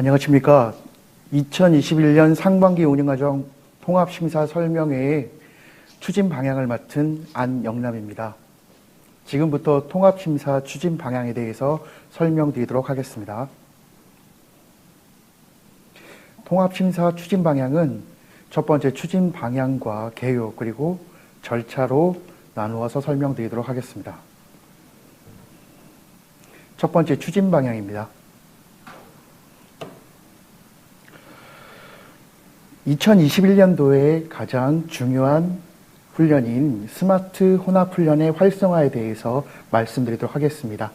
안녕하십니까. 2021년 상반기 운영과정 통합심사 설명회의 추진 방향을 맡은 안영남입니다. 지금부터 통합심사 추진 방향에 대해서 설명드리도록 하겠습니다. 통합심사 추진 방향은 첫 번째 추진 방향과 개요 그리고 절차로 나누어서 설명드리도록 하겠습니다. 첫 번째 추진 방향입니다. 2021년도에 가장 중요한 훈련인 스마트 혼합 훈련의 활성화에 대해서 말씀드리도록 하겠습니다.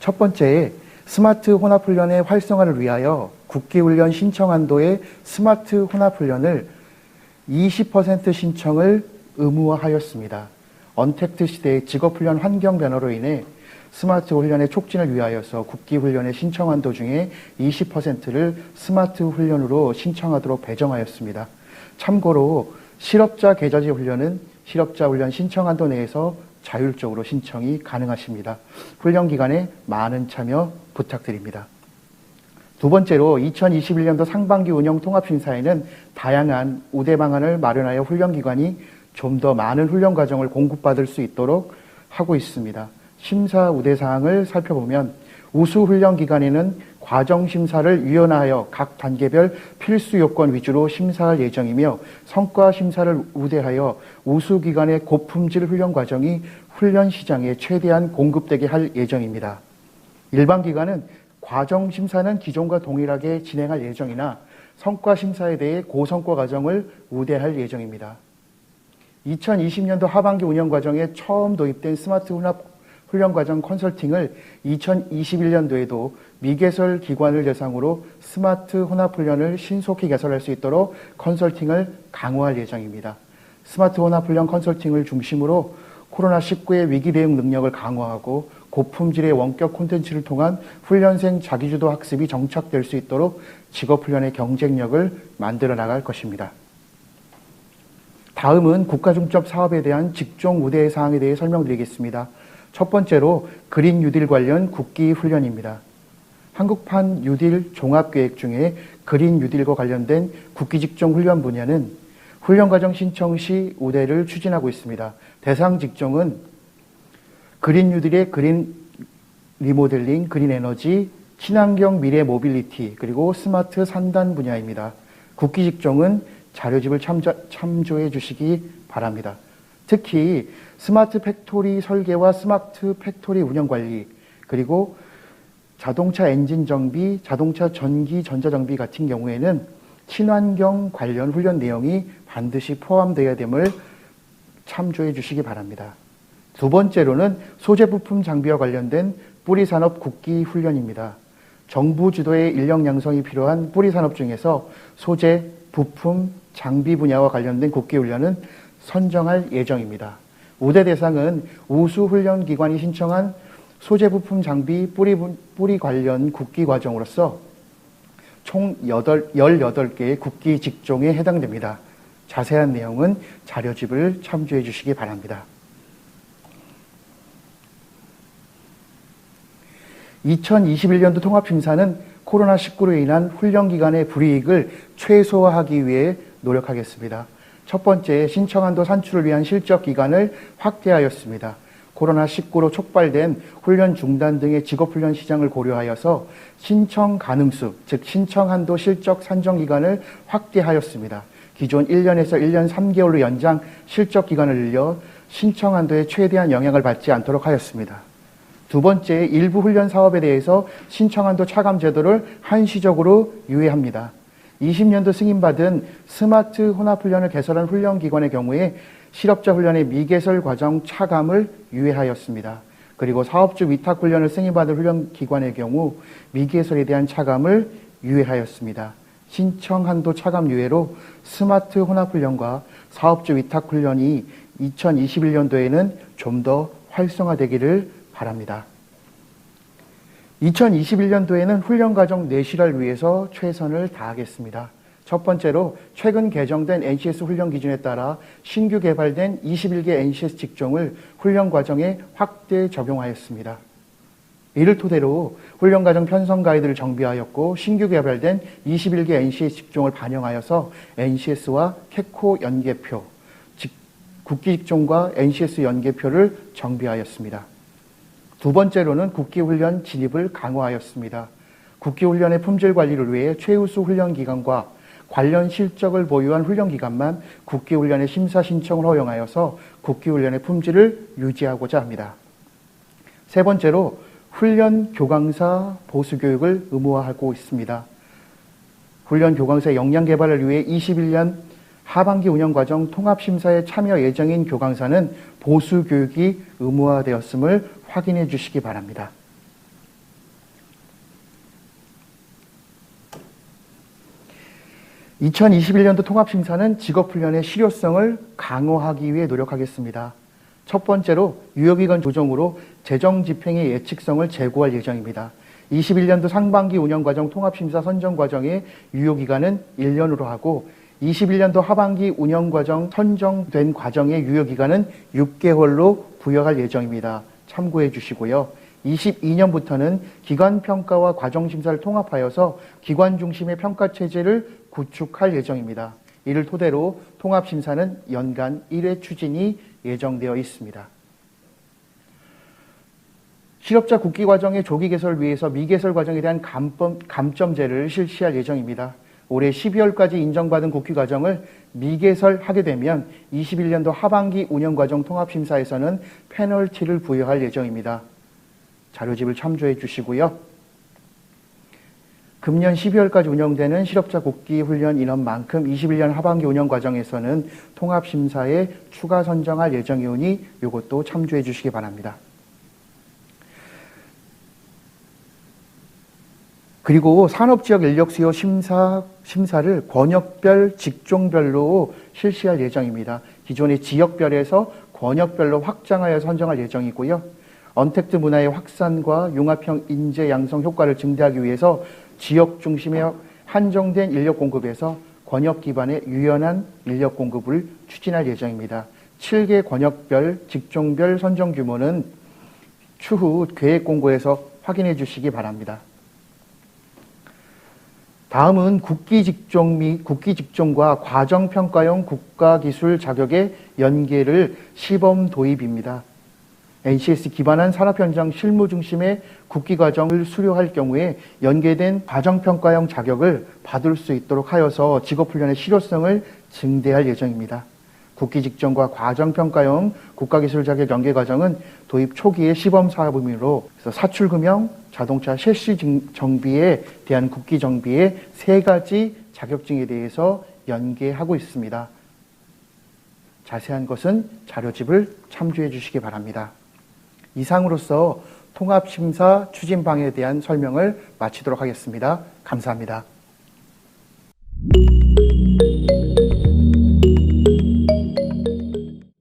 첫 번째, 스마트 혼합 훈련의 활성화를 위하여 국기훈련 신청 한도의 스마트 혼합 훈련을 20% 신청을 의무화하였습니다. 언택트 시대의 직업훈련 환경 변화로 인해 스마트 훈련의 촉진을 위하여서 국기 훈련의 신청 한 도 중에 20%를 스마트 훈련으로 신청하도록 배정하였습니다. 참고로 실업자 계좌지 훈련은 실업자 훈련 신청 한도 내에서 자율적으로 신청이 가능하십니다. 훈련 기간에 많은 참여 부탁드립니다. 두 번째로 2021년도 상반기 운영 통합심사에는 다양한 우대 방안을 마련하여 훈련 기관이 좀 더 많은 훈련 과정을 공급받을 수 있도록 하고 있습니다. 심사 우대 사항을 살펴보면 우수 훈련 기간에는 과정 심사를 유연하여 각 단계별 필수 요건 위주로 심사할 예정이며 성과 심사를 우대하여 우수 기관의 고품질 훈련 과정이 훈련 시장에 최대한 공급되게 할 예정입니다. 일반 기관은 과정 심사는 기존과 동일하게 진행할 예정이나 성과 심사에 대해 고성과 과정을 우대할 예정입니다. 2020년도 하반기 운영 과정에 처음 도입된 스마트 혼합 훈련 과정 컨설팅을 2021년도에도 미개설 기관을 대상으로 스마트 혼합 훈련을 신속히 개설할 수 있도록 컨설팅을 강화할 예정입니다. 스마트 혼합 훈련 컨설팅을 중심으로 코로나19의 위기 대응 능력을 강화하고 고품질의 원격 콘텐츠를 통한 훈련생 자기주도 학습이 정착될 수 있도록 직업훈련의 경쟁력을 만들어 나갈 것입니다. 다음은 국가중점 사업에 대한 직종 우대 사항에 대해 설명드리겠습니다. 첫 번째로 그린 뉴딜 관련 국기 훈련입니다. 한국판 뉴딜 종합계획 중에 그린 뉴딜과 관련된 국기 직종 훈련 분야는 훈련 과정 신청 시 우대를 추진하고 있습니다. 대상 직종은 그린 뉴딜의 그린 리모델링, 그린 에너지, 친환경 미래 모빌리티, 그리고 스마트 산단 분야입니다. 국기 직종은 자료집을 참조, 참조해 주시기 바랍니다. 특히 스마트 팩토리 설계와 스마트 팩토리 운영 관리, 그리고 자동차 엔진 정비, 자동차 전기 전자 정비 같은 경우에는 친환경 관련 훈련 내용이 반드시 포함되어야 됨을 참조해 주시기 바랍니다. 두 번째로는 소재 부품 장비와 관련된 뿌리 산업 국기 훈련입니다. 정부 주도의 인력 양성이 필요한 뿌리 산업 중에서 소재, 부품, 장비 분야와 관련된 국기 훈련은 선정할 예정입니다. 우대 대상은 우수 훈련 기관이 신청한 소재 부품 장비 뿌리, 뿌리 관련 국기 과정으로서 총 8, 18개의 국기 직종에 해당됩니다. 자세한 내용은 자료집을 참조해 주시기 바랍니다. 2021년도 통합심사는 코로나19로 인한 훈련 기간의 불이익을 최소화하기 위해 노력하겠습니다. 첫 번째, 신청한도 산출을 위한 실적 기간을 확대하였습니다. 코로나19로 촉발된 훈련 중단 등의 직업훈련 시장을 고려하여서 신청 가능수, 즉 신청한도 실적 산정 기간을 확대하였습니다. 기존 1년에서 1년 3개월로 연장 실적 기간을 늘려 신청한도에 최대한 영향을 받지 않도록 하였습니다. 두 번째, 일부 훈련 사업에 대해서 신청한도 차감 제도를 한시적으로 유예합니다. 20년도 승인받은 스마트 혼합훈련을 개설한 훈련기관의 경우에 실업자 훈련의 미개설 과정 차감을 유예하였습니다. 그리고 사업주 위탁 훈련을 승인받은 훈련기관의 경우 미개설에 대한 차감을 유예하였습니다. 신청 한도 차감 유예로 스마트 혼합훈련과 사업주 위탁 훈련이 2021년도에는 좀 더 활성화되기를 바랍니다. 2021년도에는 훈련 과정 내실을 위해서 최선을 다하겠습니다. 첫 번째로 최근 개정된 NCS 훈련 기준에 따라 신규 개발된 21개 NCS 직종을 훈련 과정에 확대 적용하였습니다. 이를 토대로 훈련 과정 편성 가이드를 정비하였고 신규 개발된 21개 NCS 직종을 반영하여서 NCS와 캐코 연계표, 직, 국기 직종과 NCS 연계표를 정비하였습니다. 두 번째로는 국기훈련 진입을 강화하였습니다. 국기훈련의 품질 관리를 위해 최우수 훈련기관과 관련 실적을 보유한 훈련기관만 국기훈련의 심사 신청을 허용하여서 국기훈련의 품질을 유지하고자 합니다. 세 번째로 훈련 교강사 보수 교육을 의무화하고 있습니다. 훈련 교강사 역량 개발을 위해 21년 하반기 운영 과정 통합 심사에 참여 예정인 교강사는 보수 교육이 의무화되었음을 확인해 주시기 바랍니다. (2021년도) 통합심사는 직업훈련의 실효성을 강화하기 위해 노력하겠습니다. 첫 번째로 유효기간 조정으로 재정 집행의 예측성을 제고할 예정입니다. 21년도 상반기 운영과정 통합심사 선정 과정의 유효기간은 1년으로 하고 21년도 하반기 운영 과정 선정된 과정의 유효 기간은 6개월로 부여할 예정입니다. 참고해 주시고요. 22년부터는 기관 평가와 과정 심사를 통합하여서 기관 중심의 평가 체제를 구축할 예정입니다. 이를 토대로 통합 심사는 연간 1회 추진이 예정되어 있습니다. 실업자 국기 과정의 조기 개설을 위해서 미개설 과정에 대한 감점, 감점제를 실시할 예정입니다. 올해 12월까지 인정받은 국기 과정을 미개설하게 되면 21년도 하반기 운영과정 통합심사에서는 페널티를 부여할 예정입니다. 자료집을 참조해 주시고요. 금년 12월까지 운영되는 실업자 국기 훈련 인원만큼 21년 하반기 운영 과정에서는 통합심사에 추가 선정할 예정이오니 이것도 참조해 주시기 바랍니다. 그리고 산업지역 인력 수요 심사, 심사를 권역별, 직종별로 실시할 예정입니다. 기존의 지역별에서 권역별로 확장하여 선정할 예정이고요. 언택트 문화의 확산과 융합형 인재 양성 효과를 증대하기 위해서 지역 중심의 한정된 인력 공급에서 권역 기반의 유연한 인력 공급을 추진할 예정입니다. 7개 권역별, 직종별 선정 규모는 추후 계획 공고에서 확인해 주시기 바랍니다. 다음은 국기 직종 및 국기 직종과 과정 평가형 국가 기술 자격의 연계를 시범 도입입니다. NCS 기반한 산업 현장 실무 중심의 국기 과정을 수료할 경우에 연계된 과정 평가형 자격을 받을 수 있도록 하여서 직업 훈련의 실효성을 증대할 예정입니다. 국기 직전과 과정 평가형 국가기술 자격 연계 과정은 도입 초기의 시범 사업 의미로 사출 금형, 자동차 셰시 정비에 대한 국기 정비의 세 가지 자격증에 대해서 연계하고 있습니다. 자세한 것은 자료집을 참조해 주시기 바랍니다. 이상으로서 통합심사 추진방에 대한 설명을 마치도록 하겠습니다. 감사합니다.